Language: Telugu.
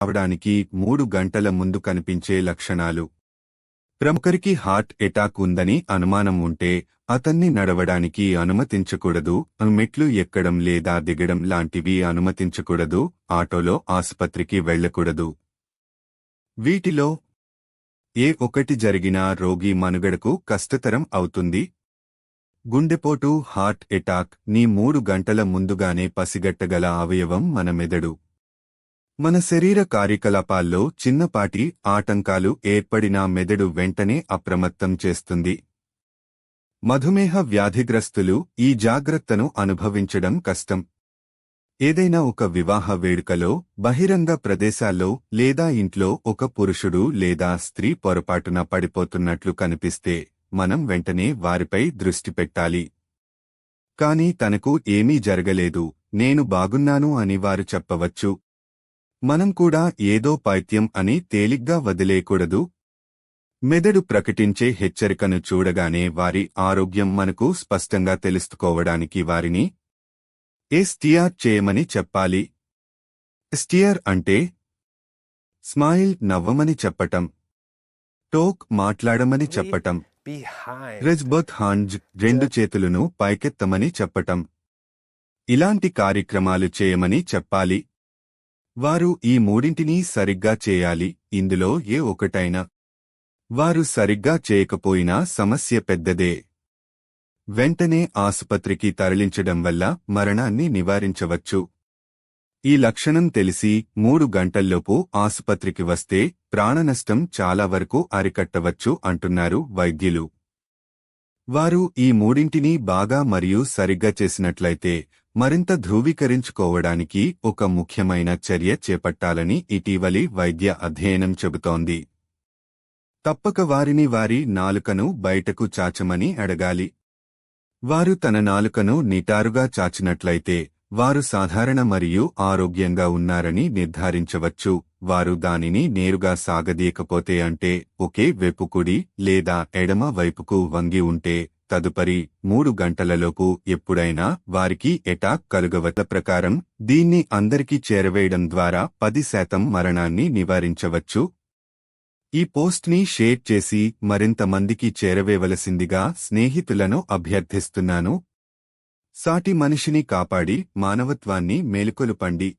అవడానికి మూడు గంటల ముందు కనిపించే లక్షణాలు. ప్రముఖరికి హార్ట్ ఎటాక్ ఉందని అనుమానం ఉంటే అతన్ని నడవడానికి అనుమతించకూడదు మెట్లు ఎక్కడం లేదా దిగడం లాంటివి అనుమతించకూడదు ఆటోలో ఆసుపత్రికి వెళ్ళకూడదు. వీటిలో ఏ ఒకటి జరిగినా రోగి మనుగడకు కష్టతరం అవుతుంది. గుండెపోటు హార్ట్ ఎటాక్ నీ మూడు గంటల ముందుగానే పసిగట్టగల అవయవం మన మెదడు మన శరీర కార్యకలాపాల్లో చిన్నపాటి ఆటంకాలు ఏర్పడినా మెదడు వెంటనే అప్రమత్తం చేస్తుంది. మధుమేహ వ్యాధిగ్రస్తులు ఈ జాగ్రత్తను అనుభవించడం కష్టం. ఏదైనా ఒక వివాహ వేడుకలో బహిరంగ ప్రదేశాల్లో లేదా ఇంట్లో ఒక పురుషుడు లేదా స్త్రీ పొరపాటున పడిపోతున్నట్లు కనిపిస్తే మనం వెంటనే వారిపై దృష్టి పెట్టాలి. కాని తనకు ఏమీ జరగలేదు నేను బాగున్నాను అని వారు చెప్పవచ్చు. మనం కూడా ఏదో పైత్యం అని తేలిగ్గా వదిలేయకూడదు మెదడు ప్రకటించే హెచ్చరికను చూడగానే వారి ఆరోగ్యం మనకు స్పష్టంగా తెలుసుకోవడానికి వారిని ఎస్టిఆర్ చేయమని చెప్పాలి? ఎస్టిఆర్ అంటే స్మైల్ నవ్వమని చెప్పటం టోక్ మాట్లాడమని చెప్పటం. రెజ్బర్త్ హాంజ్ రెండు చేతులను పైకెత్తమని చెప్పటం. ఇలాంటి కార్యక్రమాలు చేయమని చెప్పాలి. వారు ఈ మూడింటినీ సరిగ్గా చేయాలి ఇందులో ఏ ఒకటైనా వారు సరిగ్గా చేయకపోయినా సమస్య పెద్దదే. వెంటనే ఆసుపత్రికి తరలించడం వల్ల మరణాన్ని నివారించవచ్చు. ఈ లక్షణం తెలిసి మూడు గంటల్లోపు ఆసుపత్రికి వస్తే ప్రాణనష్టం చాలా వరకు అరికట్టవచ్చు అంటున్నారు వైద్యులు. వారు ఈ మూడింటినీ బాగా మరియు సరిగ్గా చేసినట్లయితే మరింత ధృవీకరించుకోవడానికి ఒక ముఖ్యమైన చర్య చేపట్టాలని ఇటీవలి వైద్య అధ్యయనం చెబుతోంది. తప్పక వారిని వారి నాలుకను బయటకు చాచమని అడగాలి. వారు తన నాలుకను నిటారుగా చాచినట్లయితే వారు సాధారణ మరియు ఆరోగ్యంగా ఉన్నారని నిర్ధారించవచ్చు. వారు దానిని నేరుగా సాగదీయకపోతే అంటే ఒకే వెపుకుడి లేదా ఎడమ వైపుకు వంగి ఉంటే తదుపరి మూడు గంటలలోపు ఎప్పుడైనా వారికి ఎటాక్ కలుగవత ప్రకారం దీన్ని అందరికీ చేరవేయడం ద్వారా పది శాతం మరణాన్ని నివారించవచ్చు. ఈ పోస్ట్ని షేర్ చేసి మరింత మందికి చేరవేవలసిందిగా స్నేహితులను అభ్యర్థిస్తున్నాను. సాటి మనిషిని కాపాడి మానవత్వాన్ని మేలుకొలుపండి.